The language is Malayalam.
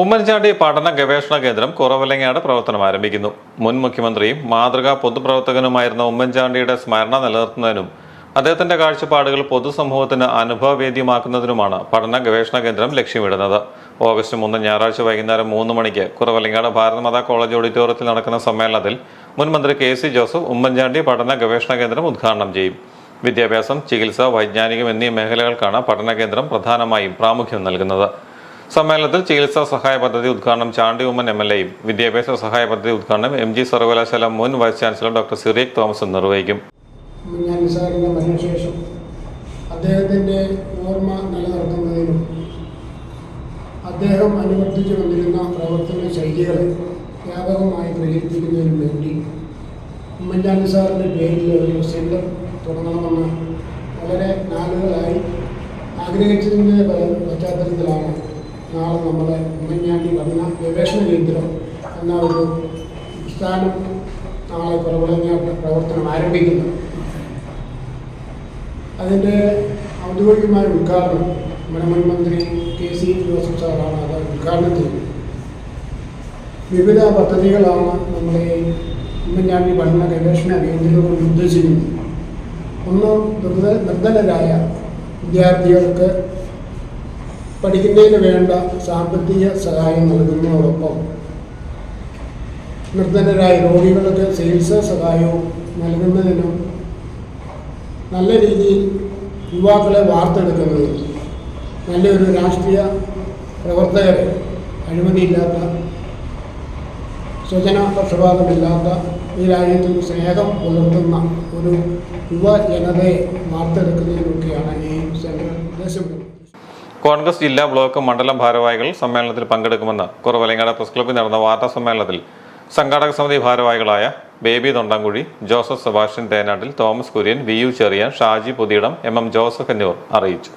ഉമ്മൻചാണ്ടി പഠന ഗവേഷണ കേന്ദ്രം കുറവലങ്ങാട് പ്രവർത്തനം ആരംഭിക്കുന്നു. മുൻ മുഖ്യമന്ത്രിയും മാതൃകാ പൊതുപ്രവർത്തകനുമായിരുന്ന ഉമ്മൻചാണ്ടിയുടെ സ്മരണ നിലനിർത്തുന്നതിനും അദ്ദേഹത്തിന്റെ കാഴ്ചപ്പാടുകൾ പൊതുസമൂഹത്തിന് അനുഭവവേദ്യമാക്കുന്നതിനുമാണ് പഠന ഗവേഷണ കേന്ദ്രം ലക്ഷ്യമിടുന്നത്. ഓഗസ്റ്റ് മൂന്ന് ഞായറാഴ്ച വൈകുന്നേരം മൂന്ന് മണിക്ക് കുറവലങ്ങാട് ഭാരതമാതാ കോളേജ് ഓഡിറ്റോറിയത്തിൽ നടക്കുന്ന സമ്മേളനത്തിൽ മുൻ മന്ത്രി കെ സി ജോസഫ് ഉമ്മൻചാണ്ടി പഠന ഗവേഷണ കേന്ദ്രം ഉദ്ഘാടനം ചെയ്യും. വിദ്യാഭ്യാസം ചികിത്സ വൈജ്ഞാനികം എന്നീ മേഖലകൾക്കാണ് പഠന കേന്ദ്രം പ്രധാനമായും പ്രാമുഖ്യം നൽകുന്നത്. സമ്മേളനത്തിൽ ചികിത്സാ സഹായ പദ്ധതി ഉദ്ഘാടനം ചാണ്ടി ഉമ്മൻ എം എൽ എയും വിദ്യാഭ്യാസ സഹായ പദ്ധതി ഉദ്ഘാടനം എം ജി സർവകലാശാല മുൻ vice chancellor doctor Cyriac Thomas നിർവഹിക്കും. ഞാൻ നിസാറിന്റെ മരണശേഷം അദ്ദേഹത്തിന്റെ ഓർമ്മ നിലനിർത്തുന്നതിനും അദ്ദേഹം അനുവർത്തിച്ചു വന്നിരുന്ന പ്രവർത്തന ശൈലികളെ വ്യാപകമായി പ്രചരിപ്പിക്കുന്നതിനും വേണ്ടി ഉമ്മൻചാണ്ടി സാറിന്റെ പേരിൽ ഒരു സെന്റർ തുടങ്ങണമെന്ന് വളരെ നാളുകളായി ആഗ്രഹിച്ചതിന്റെ നാളെ നമ്മുടെ ഉമ്മൻചാണ്ടി പഠന ഗവേഷണ കേന്ദ്രം എന്ന ഒരു സ്ഥാനം നാളെ കുറവിളങ്ങിയ പ്രവർത്തനം ആരംഭിക്കുന്നു. അതിന്റെ ഔദ്യോഗികമായ ഉദ്ഘാടനം നമ്മുടെ മുൻ മന്ത്രി കെ സി ജോസഫ് സാറാണ് അത് ഉദ്ഘാടനം ചെയ്തത്. വിവിധ പദ്ധതികളാണ് നമ്മുടെ ഈ ഉമ്മൻചാണ്ടി പഠന ഗവേഷണ കേന്ദ്രം കൊണ്ട് ഉദ്ദേശിക്കുന്നത്. ഒന്ന് നിർദ്ധ നിർദ്ധനരായ വിദ്യാർത്ഥികൾക്ക് പഠിക്കുന്നതിന് വേണ്ട സാമ്പത്തിക സഹായം നൽകുന്നതോടൊപ്പം നിർദ്ധനരായ രോഗികൾക്ക് ചികിത്സാ സഹായവും നൽകുന്നതിനും നല്ല രീതിയിൽ യുവാക്കളെ വാർത്തെടുക്കുന്നതിനും നല്ലൊരു രാഷ്ട്രീയ പ്രവർത്തകരെ അഴിമതിയില്ലാത്ത സ്വജന പക്ഷപാതമില്ലാത്ത ഈ രാജ്യത്തിൽ സ്നേഹം പുലർത്തുന്ന ഒരു യുവജനതയെ വാർത്തെടുക്കുന്നതിനൊക്കെയാണ് ഈ കോൺഗ്രസ് ജില്ലാ ബ്ലോക്ക് മണ്ഡലം ഭാരവാഹികൾ സമ്മേളനത്തിൽ പങ്കെടുക്കുമെന്ന് കുറവലങ്ങാട് പ്രസ് ക്ലബ്ബിൽ നടന്ന വാർത്താ സമ്മേളനത്തിൽ സംഘാടക സമിതി ഭാരവാഹികളായ Baby Thondankuzhi Joseph Sebastian Thenattil Thomas Kurian V U Cherian Shaji Puthiyidam M M Joseph എന്നിവർ അറിയിച്ചു.